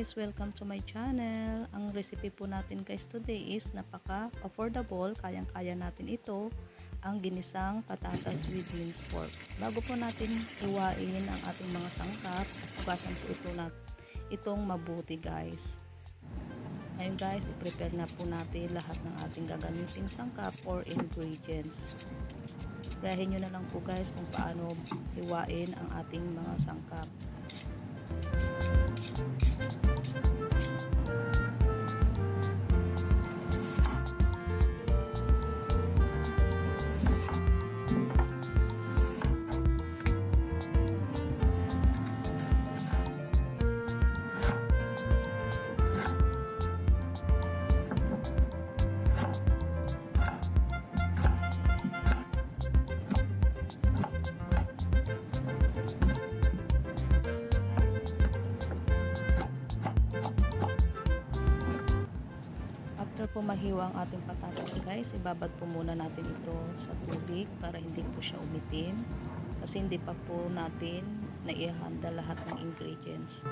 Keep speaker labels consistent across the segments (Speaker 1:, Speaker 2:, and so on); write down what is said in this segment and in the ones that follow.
Speaker 1: guys! Welcome to my channel. Ang recipe po natin guys today is napaka-affordable. Kayang-kaya natin ito. Ang ginisang patatas with minced pork. Bago po natin iwain ang ating mga sangkap, hugasan po ito nat itong mabuti guys. Ngayon guys, i-prepare na po natin lahat ng ating gagamitin sangkap or ingredients. Gayahin nyo na lang po guys kung paano hiwain ang ating mga sangkap. After po mahiwa ang ating patatas guys, ibabad po muna natin ito sa tubig para hindi po siya umitim. Kasi hindi pa po natin naihanda lahat ng ingredients.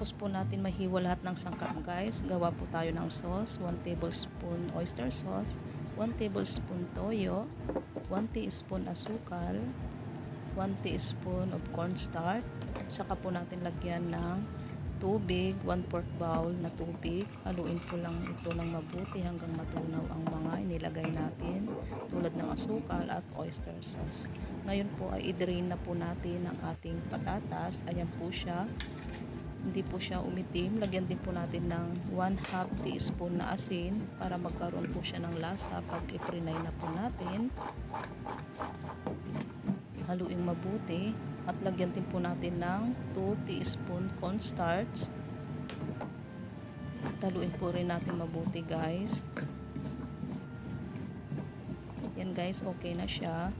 Speaker 1: Pagkatapos po natin mahiwa lahat ng sangkap guys, gawa po tayo ng sauce, 1 tablespoon oyster sauce, 1 tablespoon toyo, 1 teaspoon asukal, 1 teaspoon of cornstarch, saka po natin lagyan ng tubig, 1 4 bowl na tubig. Haluin po lang ito ng mabuti hanggang matunaw ang mga inilagay natin tulad ng asukal at oyster sauce. Ngayon po ay i-drain na po natin ang ating patatas. Ayan po siya hindi po siya umitim. Lagyan din po natin ng 1 half teaspoon na asin para magkaroon po siya ng lasa pag iprinay na po natin. Haluin mabuti at lagyan din po natin ng 2 teaspoon cornstarch. Taluin po rin natin mabuti guys. Yan guys, okay na siya.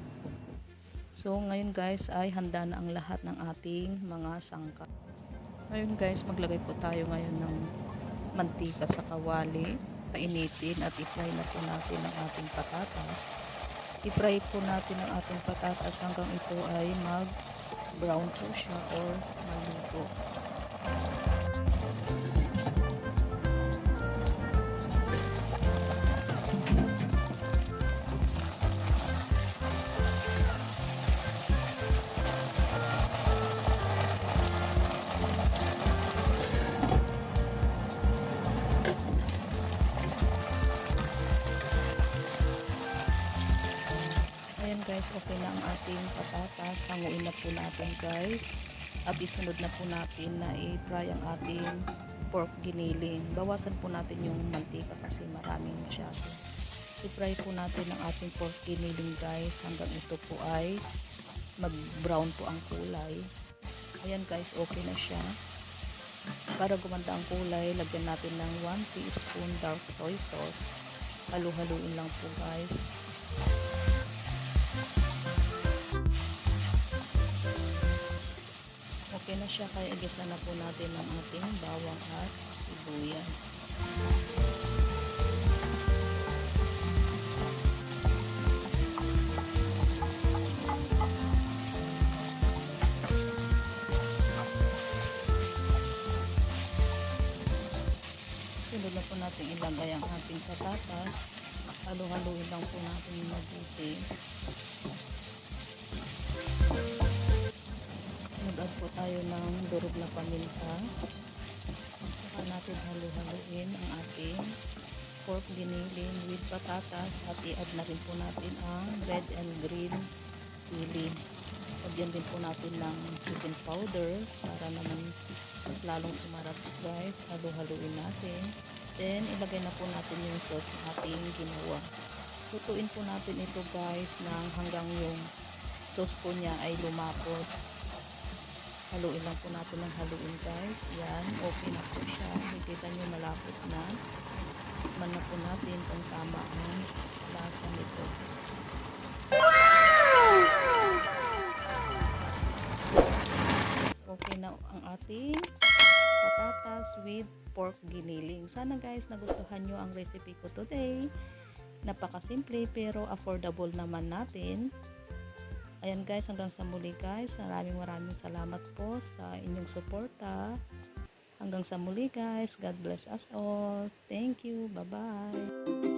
Speaker 1: So ngayon guys ay handa na ang lahat ng ating mga sangkap. Ngayon guys, maglagay po tayo ngayon ng mantika sa kawali. Painitin at i-fry na po natin ang ating patatas. I-fry po natin ang ating patatas hanggang ito ay mag-brown po siya or maluto. Okay na ang ating patatas. Hanguin na po natin guys. At isunod na po natin na i-fry ang ating pork giniling. Bawasan po natin yung mantika kasi maraming masyado. I-fry po natin ang ating pork giniling guys hanggang ito po ay mag-brown po ang kulay. Ayan guys, okay na siya. Para gumanda ang kulay, lagyan natin ng 1 teaspoon dark soy sauce. Halu-haluin lang po guys. Siya kaya igisa na po natin ang ating bawang at sibuyas. Sunod na po natin ilagay ang ating patatas. Halo-haluin lang po natin mabuti. Nag-add po tayo ng durog na paminta. Saka natin halo-haluin ang ating pork giniling with patatas at i-add na rin po natin ang red and green chili. Lagyan din po natin ng chicken powder para naman lalong sumarap guys. Halo-haluin natin. Then, ilagay na po natin yung sauce na ating ginawa. Lutuin po natin ito guys ng hanggang yung sauce po niya ay lumapot. Haluin lang po natin ng haluin guys. Yan, okay na po siya. Nakikita nyo malapot na. Tikman na po natin kung tama ang lasa nito. Okay na ang ating patatas with pork giniling. Sana guys nagustuhan nyo ang recipe ko today. Napakasimple pero affordable naman natin. Ayan guys, hanggang sa muli guys. Maraming maraming salamat po sa inyong suporta. Hanggang sa muli guys. God bless us all. Thank you. Bye-bye.